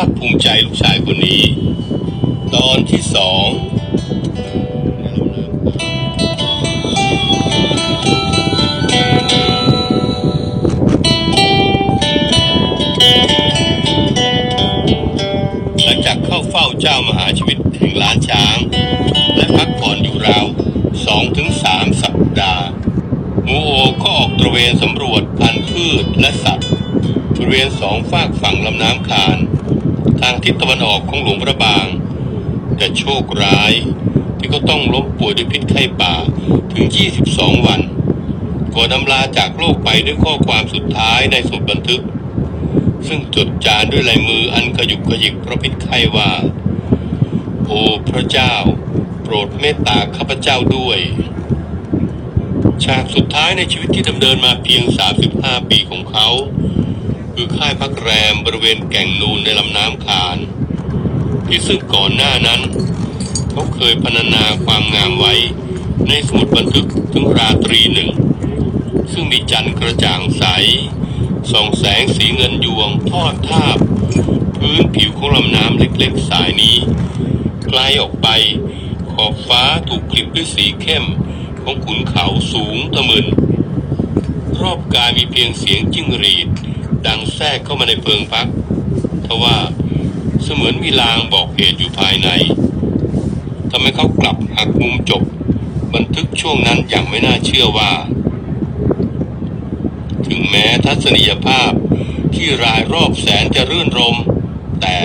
าคภูมิใจลูกชายคนนี้ ตอนที่สองหลังจากเข้าเฝ้าเจ้ามหาชีวิตแห่งล้านช้าง และพักผ่อนอยู่ราวสองถึงสามสัปดาห์มูโอก็ออกตระเวนสำรวจพันธุ์พืชและสัตว์บริเวณสองฝากฝั่งลำน้ำคาน ทิศตะวันออกของหลวงพระบาง แต่โชคร้ายที่ก็ต้องล้มป่วยด้วยพิษไข้ป่าถึง 22 วันก่อนนำลาจากโลกไปด้วยข้อความสุดท้ายในสมุดบันทึก ซึ่งจดจานด้วยลายมืออันขยุกขยิกเพราะพิษไข้ว่า โอ้พระเจ้า โปรดเมตตาข้าพเจ้าด้วยฉากสุดท้ายในชีวิตที่ดำเนินมาเพียง 35 ปีของเขา คือค่ายพักแรมบริเวณแก่งนูนในลำน้ำขาน ที่ซึ่งก่อนหน้านั้น เขาเคยพรรณนาความงามไว้ในสมุดบันทึกถึงราตรีหนึ่ง ซึ่งมีจันทร์กระจ่างใสส่องแสงสีเงินยวงทอดทาบ พื้นผิวของลำน้ำเล็กๆสายนี้ไกลออกไป ขอบฟ้าถูกคลิปด้วยสีเข้มของขุนเขาสูงตะมึนรอบกายมีเพียงเสียงจิ้งหรีด ดังแทรกเข้ามาในเพิงพักทว่าเสมือนมีลางบอกเหตุอยู่ภายในทำให้เขากลับหักมุมจบ บันทึกช่วงนั้นอย่างไม่น่าเชื่อว่า ถึงแม้ทัศนียภาพที่รายรอบแสนจะรื่นรม แต่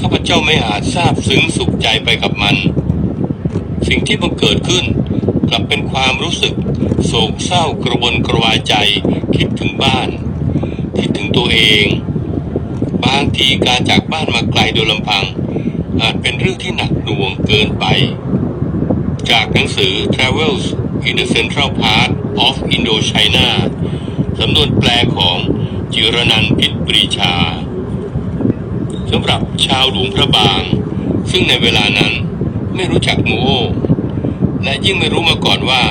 ข้าพเจ้าไม่อาจทราบซึ้งสุขใจไปกับมัน สิ่งที่บังเกิดขึ้น กลับเป็นความรู้สึก โศกเศร้ากระวนกระวายใจคิดถึงบ้าน คิดถึงตัวเอง บางทีการจากบ้านมาไกลโดยลำพัง อาจเป็นเรื่องที่หนักหน่วงเกินไป จากหนังสือ Travels in the Central Part of Indochina สำนวนแปลของจิรนันพิษปรีชาสำหรับชาวหลวงพระบาง ซึ่งในเวลานั้นไม่รู้จักมูโอ และยิ่งไม่รู้มาก่อนว่า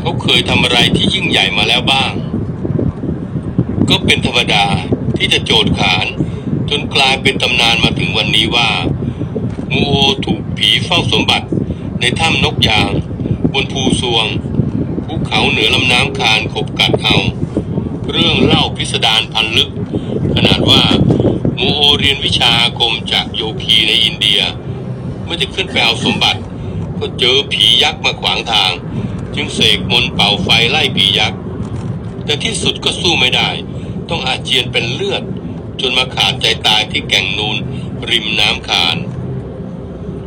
เขาเคยทำอะไรที่ยิ่งใหญ่มาแล้วบ้าง ก็เป็นธรรมดาที่จะโจดขาน จนกลายเป็นตำนานมาถึงวันนี้ว่า มูโอถูกผีเฝ้าสมบัติ ในถ้ำนกยาง บนภูซวงภูเขาเหนือลำน้ำคานขบกัดเอาเรื่องเล่าพิสดารพันลึก ขนาดว่ามูโอเรียนวิชาอาคมจากโยคีในอินเดีย เมื่อจะขึ้นไปเอาสมบัติ ก็เจอผียักษ์มาขวางทาง จึงเสกมนต์เป่าไฟไล่ผียักษ์แต่ที่สุดก็สู้ไม่ได้ ต้องอาเจียนเป็นเลือด จนมาขาดใจตายที่แก่งนูนริมน้ำขาน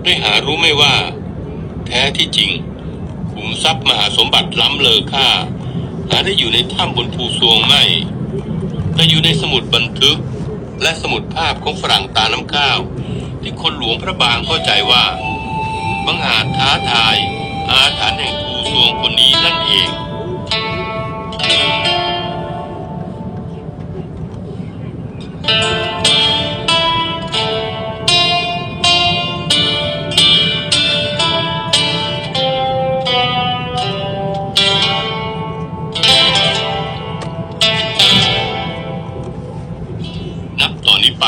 ได้หารู้ไม่ว่า แท้ที่จริงขุมทรัพย์มหาสมบัติล้ำเลอค่า หาได้อยู่ในถ้ำบนภูซวงไม่แต่อยู่ในสมุดบันทึก และสมุดภาพของฝรั่งตาน้ำข้าว ที่คนหลวงพระบางเข้าใจว่า บังอาจท้าทาย อาถรรพ์แห่งภูซวงคนนี้นั่นเองนับต่อนนี้ไป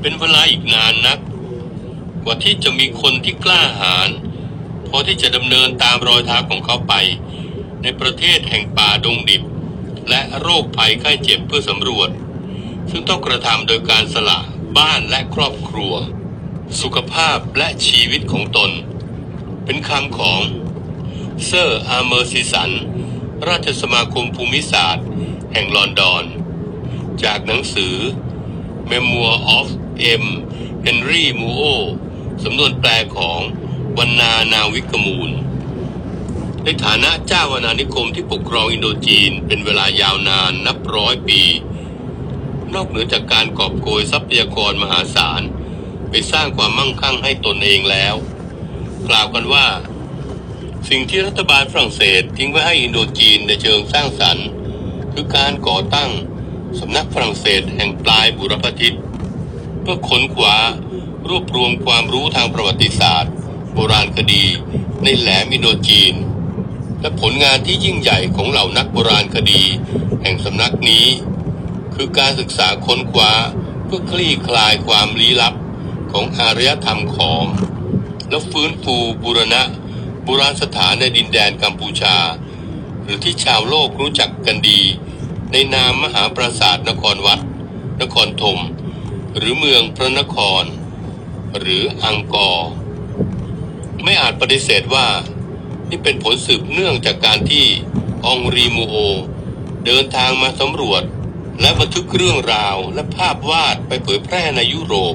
เป็นเวลาอีกนานนัก กว่าที่จะมีคนที่กล้าหาญพอที่จะดำเนินตามรอยเท้าของเขาไป ในประเทศแห่งป่าดงดิบ และโรคภัยไข้เจ็บเพื่อสำรวจ ซึ่งต้องกระทำโดยการสละบ้านและครอบครัว สุขภาพและชีวิตของตน เป็นคำของเซอร์อาร์เมอร์ซิสัน ราชสมาคมภูมิศาสตร์ แห่งลอนดอน จากหนังสือ Memoir of M. Henry Muo สำนวนแปลของวรรณานาวิกมูล ในฐานะเจ้าอาณานิคมที่ปกครองอินโดจีนเป็นเวลายาวนานนับร้อยปี นอกเหนือจากการกอบโกยทรัพยากรมหาศาล ไปสร้างความมั่งคั่งให้ตนเองแล้ว กล่าวกันว่า สิ่งที่รัฐบาลฝรั่งเศสทิ้งไว้ให้อินโดจีนในเชิงสร้างสรรค์ คือการก่อตั้งสำนักฝรั่งเศสแห่งปลายบุรพทิศเพื่อค้นคว้า รวบรวมความรู้ทางประวัติศาสตร์ โบราณคดี ในแหลมอินโดจีน และผลงานที่ยิ่งใหญ่ของเหล่านักโบราณคดี แห่งสำนักนี้ คือการศึกษาค้นคว้าเพื่อคลี่คลายความลี้ลับของอารยธรรมขอม และฟื้นฟูบูรณะโบราณสถานในดินแดนกัมพูชา หรือที่ชาวโลกรู้จักกันดี ในนามมหาปราสาทนครวัด นครธมหรือเมืองพระนคร หรืออังกอร์ ไม่อาจปฏิเสธว่า นี่เป็นผลสืบเนื่องจากการที่องรีมูโอ เดินทางมาสำรวจ และบันทึกเรื่องราวและภาพวาดไปเผยแพร่ในยุโรป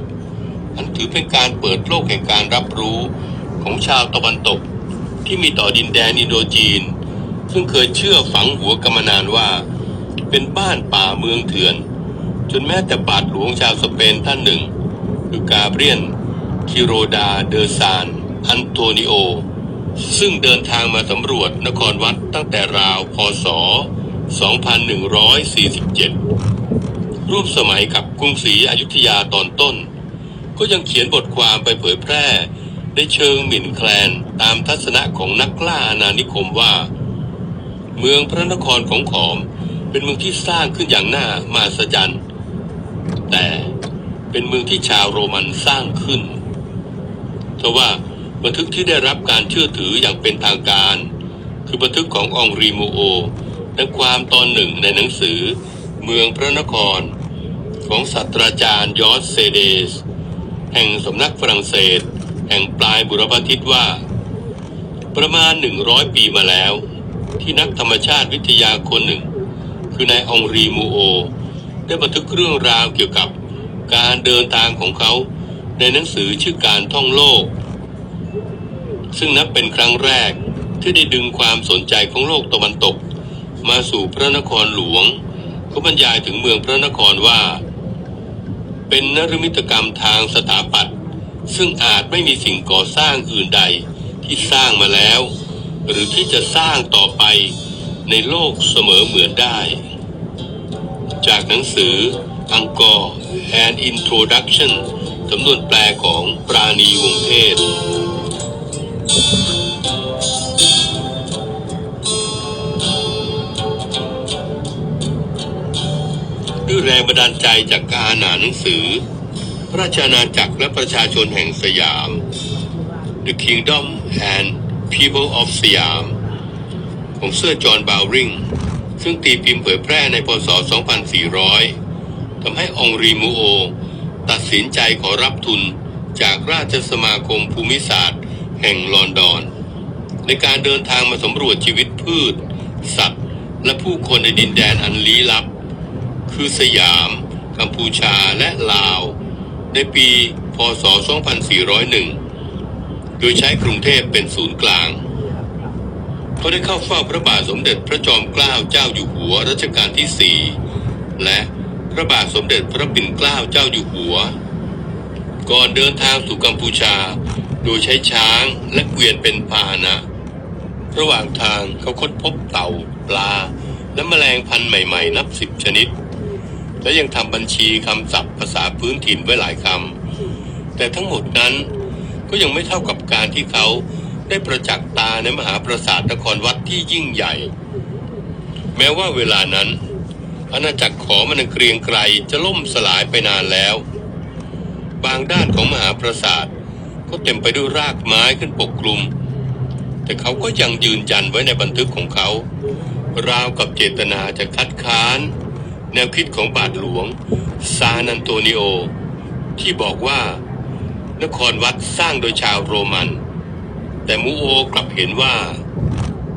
อันถือเป็นการเปิดโลกแห่งการรับรู้ของชาวตะวันตก ที่มีต่อดินแดนอินโดจีน ซึ่งเคยเชื่อฝังหัวกันมนานว่า เป็นบ้านป่าเมืองเถื่อนจนแม้แต่บาทหลวงชาวสเปนท่านหนึ่ง คือกาเบรียน คิโรดาเดอซาน อันโตนิโอ ซึ่งเดินทางมาสำรวจนครวัดตั้งแต่ราวพศ 2147 รูปสมัยกับกรุงศรีอยุธยาตอนต้น ก็ยังเขียนบทความไปเผยแพร่ในเชิงหมิ่นแคลนตามทัศนะของนักล่าอาณานิคมว่า เมืองพระนครของขอมเป็นเมืองที่สร้างขึ้นอย่างน่ามาสจรรย์แต่เป็นเมืองที่ชาวโรมันสร้างขึ้น เพราะว่าบันทึกที่ได้รับการเชื่อถืออย่างเป็นทางการ คือบันทึกขององรีโมโอและความตอนหนึ่งในหนังสือ เมืองพระนคร ของศาสตราจารย์ยอสเซเดส แห่งสำนักฝรั่งเศส แห่งปลายบุรพาทิตว่า ประมาณหนึ่งร้อยปีมาแล้ว ที่นักธรรมชาติวิทยาคนหนึ่ง คือนายองรีมูโอ ได้บันทึกเรื่องราวเกี่ยวกับการเดินทางของเขา ในหนังสือชื่อการท่องโลก ซึ่งนับเป็นครั้งแรกที่ได้ดึงความสนใจของโลกตะวันตก มาสู่พระนครหลวงเขาบรรยายถึงเมืองพระนครว่า เป็นนรมิตกรรมทางสถาปัตย์ซึ่งอาจไม่มีสิ่งก่อสร้างอื่นใดที่สร้างมาแล้ว หรือที่จะสร้างต่อไปในโลกเสมอเหมือนได้ จากหนังสือ Angkor An Introduction สำนวนแปลของปราณีวงเทศ ด้วยแรงบันดาลใจจากการอ่านหนังสือ พระราชอาณาจักรและประชาชนแห่งสยาม The Kingdom and People of สยามของเซอร์จอห์นบาวริง ซึ่งตีพิมพ์เผยแพร่ในพศ 2400 ทำให้องรีมูโอ ตัดสินใจขอรับทุนจากราชสมาคมภูมิศาสตร์ แห่งลอนดอน ในการเดินทางมาสำรวจชีวิตพืช สัตว์ และผู้คนในดินแดนอันลี้ลับ คือสยาม กัมพูชาและลาว ในปีพศ 2401 โดยใช้กรุงเทพเป็นศูนย์กลางเขาได้เข้าเฝ้าพระบาทสมเด็จพระจอมเกล้าเจ้าอยู่หัวรัชกาลที่4และ พระบาทสมเด็จพระปิ่นเกล้าเจ้าอยู่หัว ก่อนเดินทางสู่กัมพูชา โดยใช้ช้างและเกวียนเป็นพาหนะ ระหว่างทางเขาค้นพบเต่าปลา และแมลงพันธุ์ใหม่ๆ นับสิบชนิด และยังทำบัญชีคำศัพท์ภาษาพื้นถิ่นไว้หลายคำ แต่ทั้งหมดนั้นก็ยังไม่เท่ากับการที่เขาได้ประจักษ์ตาในมหาปราสาทนครวัดที่ยิ่งใหญ่ แม้ว่าเวลานั้น อาณาจักรขอมันเกรียงไกรจะล่มสลายไปนานแล้ว บางด้านของมหาปราสาทก็เต็มไปด้วยรากไม้ขึ้นปกคลุม แต่เขาก็ยังยืนยันไว้ในบันทึกของเขา ราวกับเจตนาจะคัดค้าน แนวคิดของบาทหลวง ซานันโตนิโอ ที่บอกว่า นครวัดสร้างโดยชาวโรมัน แต่มูโอกลับเห็นว่า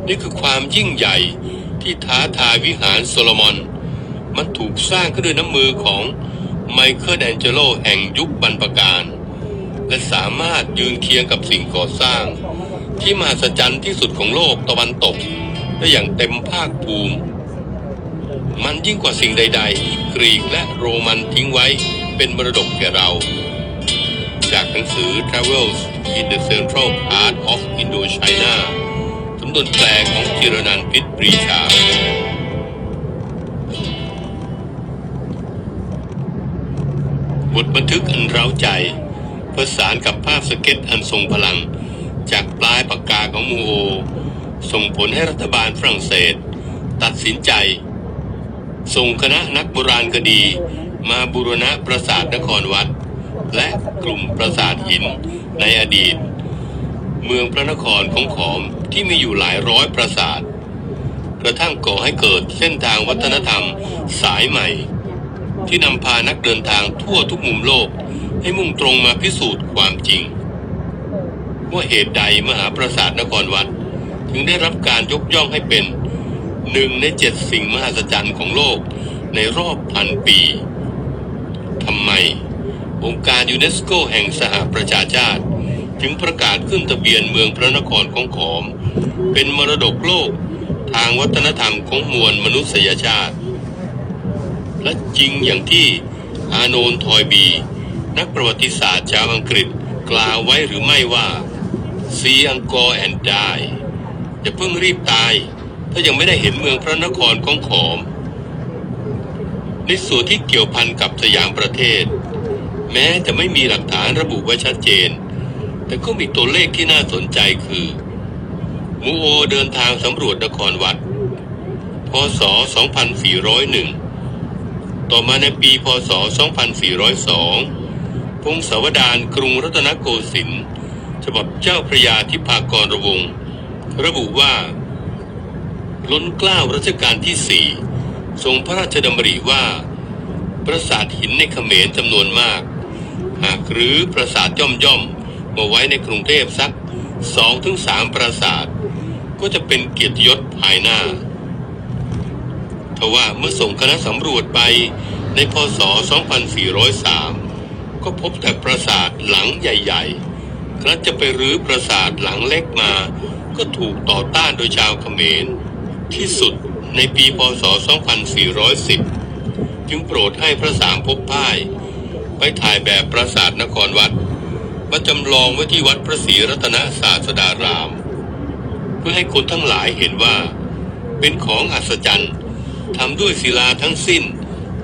นี่คือความยิ่งใหญ่ที่ท้าทายวิหารโซโลมอน มันถูกสร้างขึ้นด้วยน้ำมือของไมเคิลแองเจโลแห่งยุคบรรพการ และสามารถยืนเคียงกับสิ่งก่อสร้าง ที่มหัศจรรย์ที่สุดของโลกตะวันตก ได้อย่างเต็มภาคภูมิ มันยิ่งกว่าสิ่งใด ๆ ที่กรีกและโรมันทิ้งไว้เป็นมรดกแก่เรา จากหนังสือ Travels in the Central Part of Indochina สำนวนแปลของจิรนันพิษปรีชา บทบันทึกอันเร้าใจประสานกับภาพสเก็ตอันทรงพลัง จากปลายปากกาของมูโอ ส่งผลให้รัฐบาลฝรั่งเศส ตัดสินใจ ส่งคณะนักโบราณคดี มาบูรณะปราสาทนครวัด และกลุ่มปราสาทหินในอดีต เมืองพระนครของขอมที่มีอยู่หลายร้อยปราสาท กระทั่งก่อให้เกิดเส้นทางวัฒนธรรมสายใหม่ ที่นำพานักเดินทางทั่วทุกมุมโลก ให้มุ่งตรงมาพิสูจน์ความจริง ว่าเหตุใดมหาปราสาทนครวัด ถึงได้รับการยกย่องให้เป็นหนึ่งในเจ็ดสิ่งมหัศจรรย์ของโลกในรอบพันปีทำไม องค์การยูเนสโกแห่งสหประชาชาติจึงประกาศขึ้นทะเบียนเมืองพระนครของขอม เป็นมรดกโลกทางวัฒนธรรมของมวลมนุษยชาติ และจริงอย่างที่อาโนนทอยบี นักประวัติศาสตร์ชาวอังกฤษกล่าวไว้หรือไม่ว่า see Angkor and die อย่าเพิ่งรีบตาย ถ้ายังไม่ได้เห็นเมืองพระนครของขอม ในส่วนที่เกี่ยวพันกับสยามประเทศ แม้จะไม่มีหลักฐานระบุไว้ชัดเจน แต่ก็มีตัวเลขที่น่าสนใจคือมูโอเดินทางสำรวจนครวัดพศ 2401 ต่อมาในปีพศ 2402 พงศาวดารกรุงรัตนโกสินทร์ฉบับเจ้าพระยาทิพากรวงศ์ระบุว่า ล้นเกล้ารัชกาลที่สี่ทรงพระราชดำริว่า ปราสาทหินในเขมรจำนวนมาก หากหรือปราสาทย่อมย่อมมาไว้ในกรุงเทพสักสองถึงสามปราสาท ก็จะเป็นเกียรติยศภายหน้า ทว่าเมื่อส่งคณะสำรวจไปในพศ 2403 ก็พบแต่ปราสาทหลังใหญ่ๆ ครั้นจะไปรื้อปราสาทหลังเล็กมา ก็ถูกต่อต้านโดยชาวเขมร ที่สุดในปีพศ 2410 จึงโปรดให้พระสามภพพ่าย ไปถ่ายแบบปราสาทนครวัดมาจำลองไว้ที่วัดพระศรีรัตนศาสดาราม เพื่อให้คนทั้งหลายเห็นว่า เป็นของอัศจรรย์ ทำด้วยศิลาทั้งสิ้น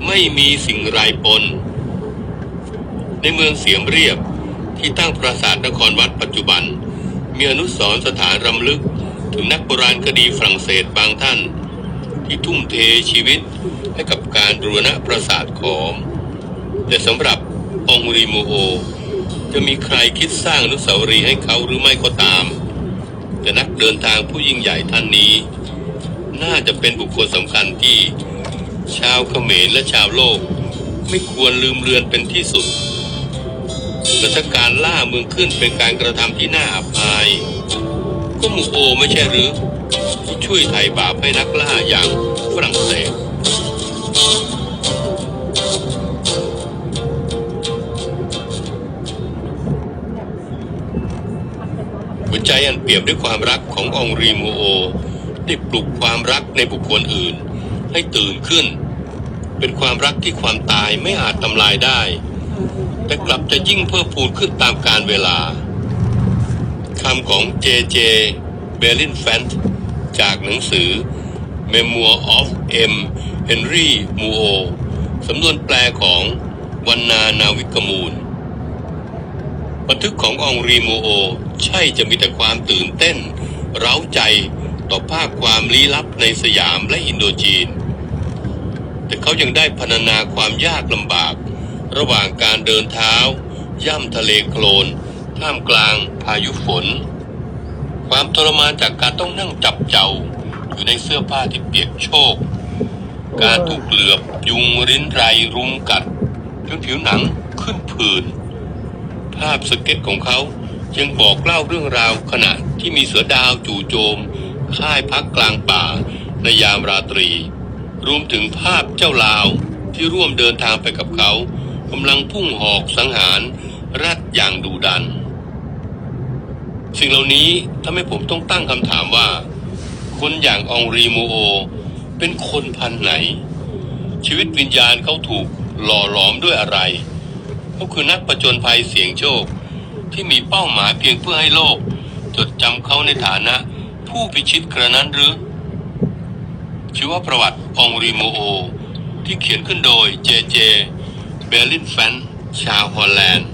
ไม่มีสิ่งไรปน ในเมืองเสียมเรียบที่ตั้งปราสาทนครวัดปัจจุบัน มีอนุสรณ์สถานรำลึกถึงนักโบราณคดีฝรั่งเศสบางท่าน ที่ทุ่มเทชีวิตให้กับการบูรณะปราสาทขอม แต่สำหรับองรีโมโอ จะมีใครคิดสร้างอนุสาวรีย์ให้เขาหรือไม่ก็ตาม แต่นักเดินทางผู้ยิ่งใหญ่ท่านนี้ น่าจะเป็นบุคคลสำคัญที่ชาวเขมรและชาวโลก ไม่ควรลืมเลือนเป็นที่สุดรัชการล่าเมืองขึ้นเป็นการกระทำที่น่าอับอาย ก็มูโอไม่ใช่หรือ ที่ช่วยไถ่บาปให้นักล่าอย่างฝรั่งเศสหัวใจอันเปรียบด้วยความรักขององรีโมโอ ได้ปลุกความรักในบุคคลอื่น ให้ตื่นขึ้น เป็นความรักที่ความตายไม่อาจทำลายได้ แต่กลับจะยิ่งเพิ่มพูนขึ้นตามกาลเวลาคำของ J.J. b e l l i n f a n t จากหนังสือ Memoir of M. Henry Muo สำนวนแปลของวันนานาวิกมูล บันทึกขององรีโมโอ ใช่จะมีแต่ความตื่นเต้น เร้าใจ ต่อภาพความลี้ลับในสยามและอินโดจีน แต่เขายังได้พรรณนาความยากลำบาก ระหว่างการเดินเท้า ย่ำทะเลโคลน ท่ามกลางพายุฝน ความทรมานจากการต้องนั่งจับเจ้าอยู่ในเสื้อผ้าที่เปียกโชก การถูกเหลือบยุงริ้นไรรุมกัดจนผิวหนังขึ้นผื่นภาพสเก็ตของเขายังบอกเล่าเรื่องราวขณะที่มีเสือดาวจู่โจม ค่ายพักกลางป่าในยามราตรี รวมถึงภาพเจ้าลาวที่ร่วมเดินทางไปกับเขากำลังพุ่งหอกสังหารรัดอย่างดุดัน สิ่งเหล่านี้ทำให้ผมต้องตั้งคำถามว่า คนอย่างองรีโมโอ เป็นคนพันไหน ชีวิตวิญญาณเขาถูกหล่อหลอมด้วยอะไรเขาคือนักประจนภัยเสียงโชคที่มีเป้าหมายเพียงเพื่อให้โลก จดจำเขาในฐานะ ผู้พิชิตกระนั้นหรือชีวประวัติองรีโมโอ ที่เขียนขึ้นโดยเจเจเบลลินแฟนชาวฮอลแลนด์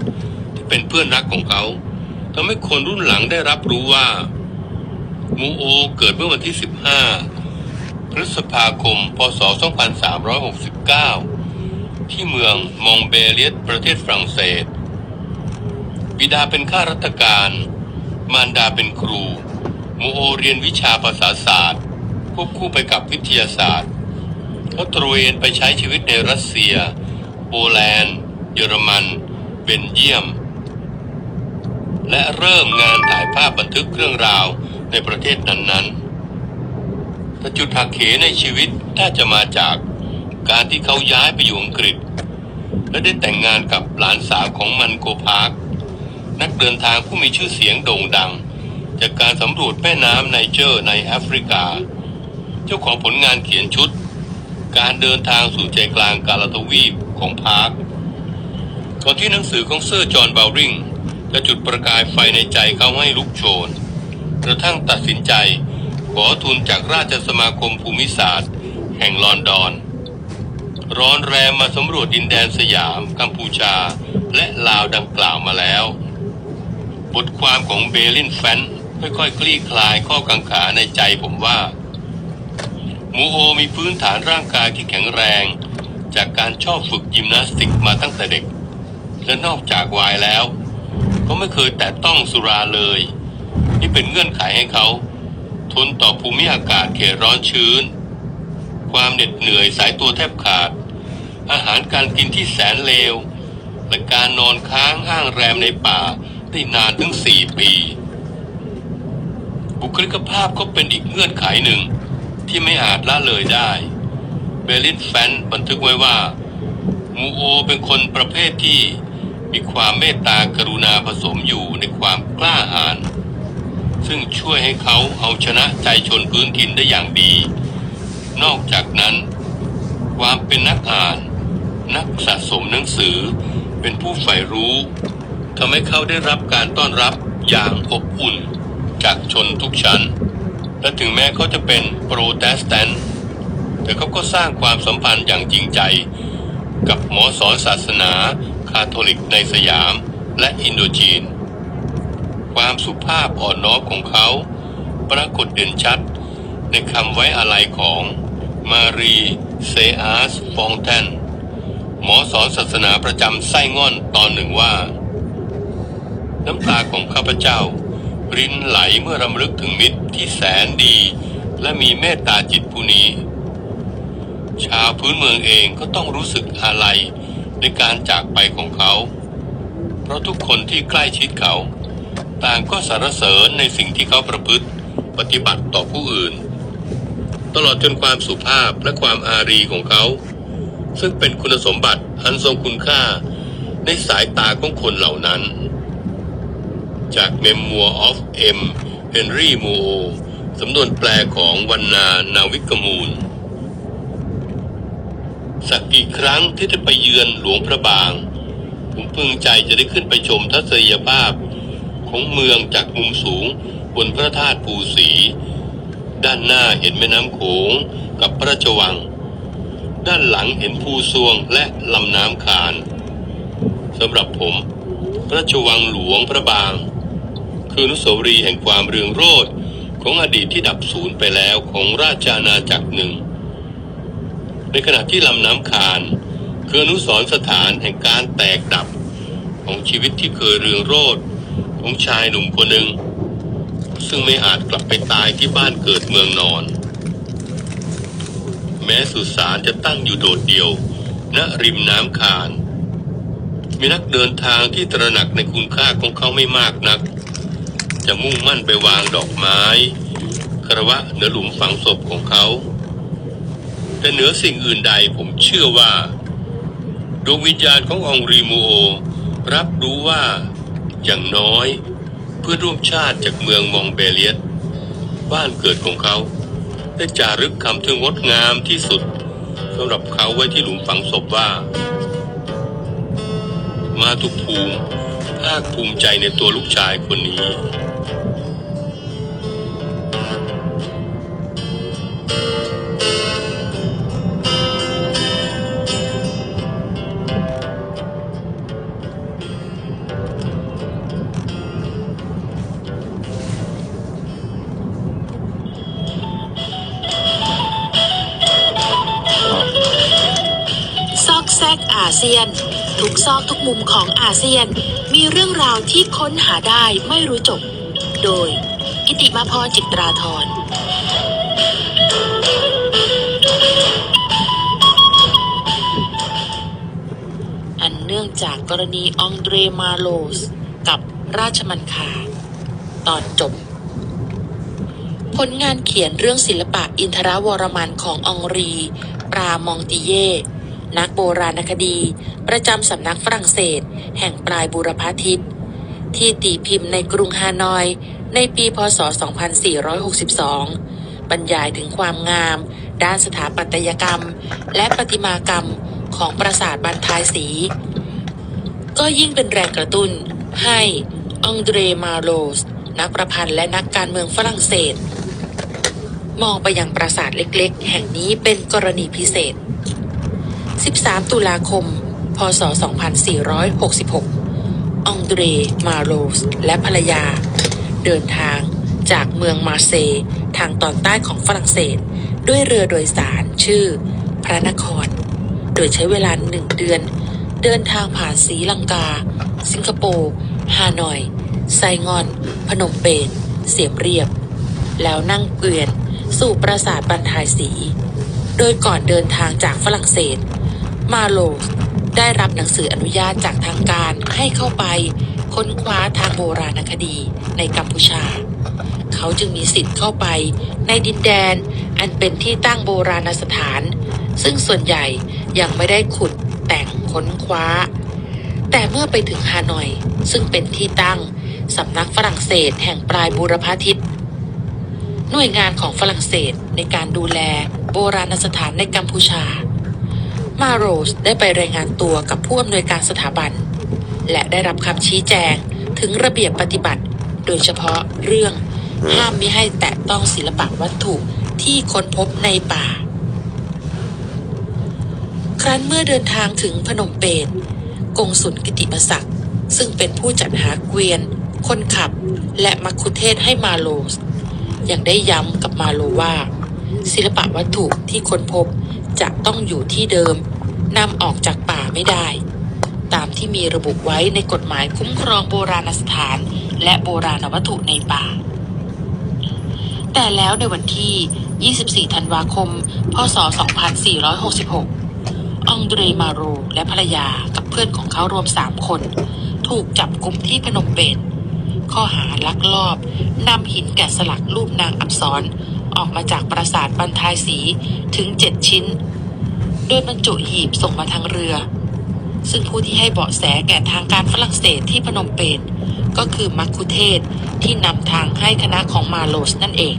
ที่เป็นเพื่อนรักของเขาทำให้คนรุ่นหลังได้รับรู้ว่ามูโอเกิดเมื่อวันที่ 15พพฤษภาคม พศ 2369 ที่เมืองมองเบเลียสประเทศฝรั่งเศส บิดาเป็นข้าราชการ มารดาเป็นครู โมโอเรียนวิชาภาษาศาสตร์ควบคู่ไปกับวิทยาศาสตร์เขาตระเวนไปใช้ชีวิตในรัสเซีย โปแลนด์ เยอรมัน เบนเยียม และเริ่มงานถ่ายภาพบันทึกเรื่องราวในประเทศนั้นๆแต่จุดหักเหในชีวิตน่าจะมาจากการที่เขาย้ายไปอยู่อังกฤษ และได้แต่งงานกับหลานสาวของมันโกพาร์คนักเดินทางผู้มีชื่อเสียงโด่งดัง จากการสำรวจแม่น้ำไนเจอร์ในแอฟริกา เจ้าของผลงานเขียนชุด การเดินทางสู่ใจกลางกาลาทวีปของพาร์คก่อนที่หนังสือของเซอร์จอห์นบาวริงจะจุดประกายไฟในใจเขาให้ลุกโชน กระทั่งตัดสินใจ ขอทุนจากราชสมาคมภูมิศาสตร์ แห่งลอนดอน ร้อนแรมมาสำรวจดินแดนสยาม กัมพูชา และลาวดังกล่าวมาแล้ว บทความของเบลินแฟน ค่อยๆคลี่คลายข้อกังขาในใจผมว่าหมูโอมีพื้นฐานร่างกายที่แข็งแรง จากการชอบฝึกยิมนาสติกมาตั้งแต่เด็ก และนอกจากวายแล้ว ก็ไม่เคยแตะต้องสุราเลย นี่เป็นเงื่อนไขให้เขา ทนต่อภูมิอากาศเขตร้อนชื้น ความเหน็ดเหนื่อยสายตัวแทบขาด อาหารการกินที่แสนเลวและการนอนค้างอ้างแรมในป่าได้นานถึงสี่ปี บุคลิกภาพก็เป็นอีกเงื่อนไขหนึ่งที่ไม่อาจละเลยได้เบลินแฟนบันทึกไว้ว่า มูโอเป็นคนประเภทที่มีความเมตตากรุณาผสมอยู่ในความกล้าหาญซึ่งช่วยให้เขาเอาชนะใจชนพื้นถิ่นได้อย่างดี นอกจากนั้น ความเป็นนักอ่าน นักสะสมหนังสือเป็นผู้ใฝ่รู้ทำให้เขาได้รับการต้อนรับอย่างอบอุ่น จากชนทุกชั้น และถึงแม้เขาจะเป็นโปรเตสแตนต์แต่เขาก็สร้างความสัมพันธ์อย่างจริงใจ กับหมอสอนศาสนาคาทอลิกในสยามและอินโดจีน ความสุภาพอ่อนน้อมของเขา ปรากฏเด่นชัดในคำไว้อาลัยของมารีเซอาสฟองแทนหมอสอนศาสนาประจำไส้ง่อนตอนหนึ่งว่า น้ำตาของข้าพเจ้า รินไหลเมื่อรำลึกถึงมิตรที่แสนดี และมีเมตตาจิตผู้นี้ ชาวพื้นเมืองเองก็ต้องรู้สึกอาลัยในการจากไปของเขา เพราะทุกคนที่ใกล้ชิดเขา ต่างก็สรรเสริญในสิ่งที่เขาประพฤติปฏิบัติต่อผู้อื่น ตลอดจนความสุภาพและความอารีของเขา ซึ่งเป็นคุณสมบัติอันทรงคุณค่าในสายตาของคนเหล่านั้น จาก Memoir of M. Henry Moore สำนวนแปลของวรรณานาวิกมูล สักกี่ครั้งที่จะไปเยือนหลวงพระบาง ผมพึงใจจะได้ขึ้นไปชมทัศนียภาพ ของเมืองจากมุมสูงบนพระธาตุภูสี ด้านหน้าเห็นแม่น้ำโขงกับพระราชวัง ด้านหลังเห็นภูซวงและลำน้ำคานสำหรับผม พระราชวังหลวงพระบาง คือนุสาวรีย์แห่งความเรืองโรจน์ของอดีตที่ดับสูญไปแล้วของราชอาณาจักรหนึ่ง ในขณะที่ลำน้ำคานคืออนุสรสถานแห่งการแตกดับของชีวิตที่เคยเรืองโรจน์ของชายหนุ่มคนหนึ่ง ซึ่งไม่อาจกลับไปตายที่บ้านเกิดเมืองนอน แม้สุสานจะตั้งอยู่โดดเดี่ยวณริมน้ำคานมีนักเดินทางที่ตระหนักในคุณค่าของเขาไม่มากนัก จะมุ่งมั่นไปวางดอกไม้คารวะเหนือหลุมฝังศพของเขา แต่เหนือสิ่งอื่นใดผมเชื่อว่า ดวงวิญญาณขององรีมูโอ รับรู้ว่าอย่างน้อย เพื่อร่วมชาติจากเมืองมองเบเลียสบ้านเกิดของเขา ได้จารึกคำที่งดงามที่สุดสำหรับเขาไว้ที่หลุมฝังศพว่า มาตุกภูมิภาคภูมิใจในตัวลูกชายคนนี้ แซกอาเซียน ทุกซอกทุกมุมของอาเซียน มีเรื่องราวที่ค้นหาได้ไม่รู้จบ โดย กิติมาพรจิตราธรอันเนื่องจากกรณีองเดรมาโลส กับราชมันคา ตอนจบ ผลงานเขียนเรื่องศิลปะอินทรวรมันขององรี ปรามองติเย่ นักโบราณคดี ประจำสำนักฝรั่งเศส แห่งปลายบูรพาทิตที่ตีพิมพ์ในกรุงฮานอย ในปีพศ 2462 บรรยายถึงความงาม ด้านสถาปัตยกรรม และประติมากรรมของปราสาทบันทายสี ก็ยิ่งเป็นแรงกระตุ้น ให้องเดรมาโลส นักประพันธ์และนักการเมืองฝรั่งเศส มองไปยังปราสาทเล็กๆ แห่งนี้เป็นกรณีพิเศษ 13 ตุลาคม พศ 2466 องเดร มาโรส และภรรยา เดินทางจากเมืองมาเซย์ทางตอนใต้ของฝรั่งเศส ด้วยเรือโดยสารชื่อ พระนคร โดยใช้เวลาหนึ่งเดือน เดินทางผ่านศรีลังกา สิงคโปร์ฮานอย ไซงอน พนมเปญเสียมเรียบ แล้วนั่งเกวียนสู่ปราสาทบันทายสี โดยก่อนเดินทางจากฝรั่งเศส มาโลสได้รับหนังสืออนุญาตจากทางการให้เข้าไปค้นคว้าทางโบราณคดีในกัมพูชา เขาจึงมีสิทธิ์เข้าไปในดินแดนอันเป็นที่ตั้งโบราณสถาน ซึ่งส่วนใหญ่ยังไม่ได้ขุดแต่งค้นคว้า แต่เมื่อไปถึงฮานอย ซึ่งเป็นที่ตั้งสำนักฝรั่งเศสแห่งปลายบูรพาทิตหน่วยงานของฝรั่งเศสในการดูแลโบราณสถานในกัมพูชา มาโรสได้ไปรายงานตัวกับผู้อำนวยการสถาบัน และได้รับคำชี้แจงถึงระเบียบปฏิบัติ โดยเฉพาะเรื่อง ห้ามมิให้แตะต้องศิลปะวัตถุที่ค้นพบในป่า ครั้นเมื่อเดินทางถึงพนมเปญกงสุลกิติมศักดิ์ซึ่งเป็นผู้จัดหาเกวียน คนขับ และมัคคุเทศก์ให้มาโลสยังได้ย้ำกับมาโลว่า ศิลปะวัตถุที่ค้นพบ จะต้องอยู่ที่เดิมนำออกจากป่าไม่ได้ ตามที่มีระบุไว้ในกฎหมายคุ้มครองโบราณสถาน และโบราณวัตถุในป่า แต่แล้วในวันที่ 24 ธันวาคม พศ 2466 องเดรมาโรและภรรยากับเพื่อนของเขารวม 3 คน ถูกจับกุมที่พนมเปญข้อหาลักลอบนำหินแกะสลักรูปนางอับสร ออกมาจากปราสาทบันทายสีถึง7ชิ้น โดยบรรจุหีบส่งมาทางเรือ ซึ่งผู้ที่ให้เบาะแสแก่ทางการฝรั่งเศสที่พนมเปญก็คือมักคุเทศที่นำทางให้คณะของมาโลสนั่นเอง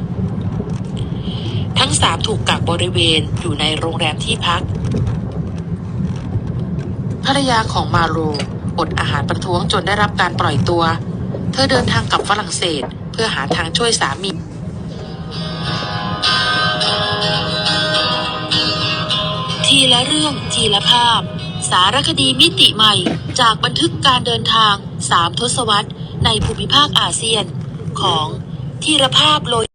ทั้งสามถูกกักบริเวณอยู่ในโรงแรมที่พัก ภรรยาของมาโลอดอาหารประท้วงจนได้รับการปล่อยตัว เธอเดินทางกลับฝรั่งเศสเพื่อหาทางช่วยสามี ทีละเรื่องทีละภาพ สารคดีมิติใหม่ จากบันทึกการเดินทางสามทศวรรษในภูมิภาคอาเซียนของธีรภาพโลย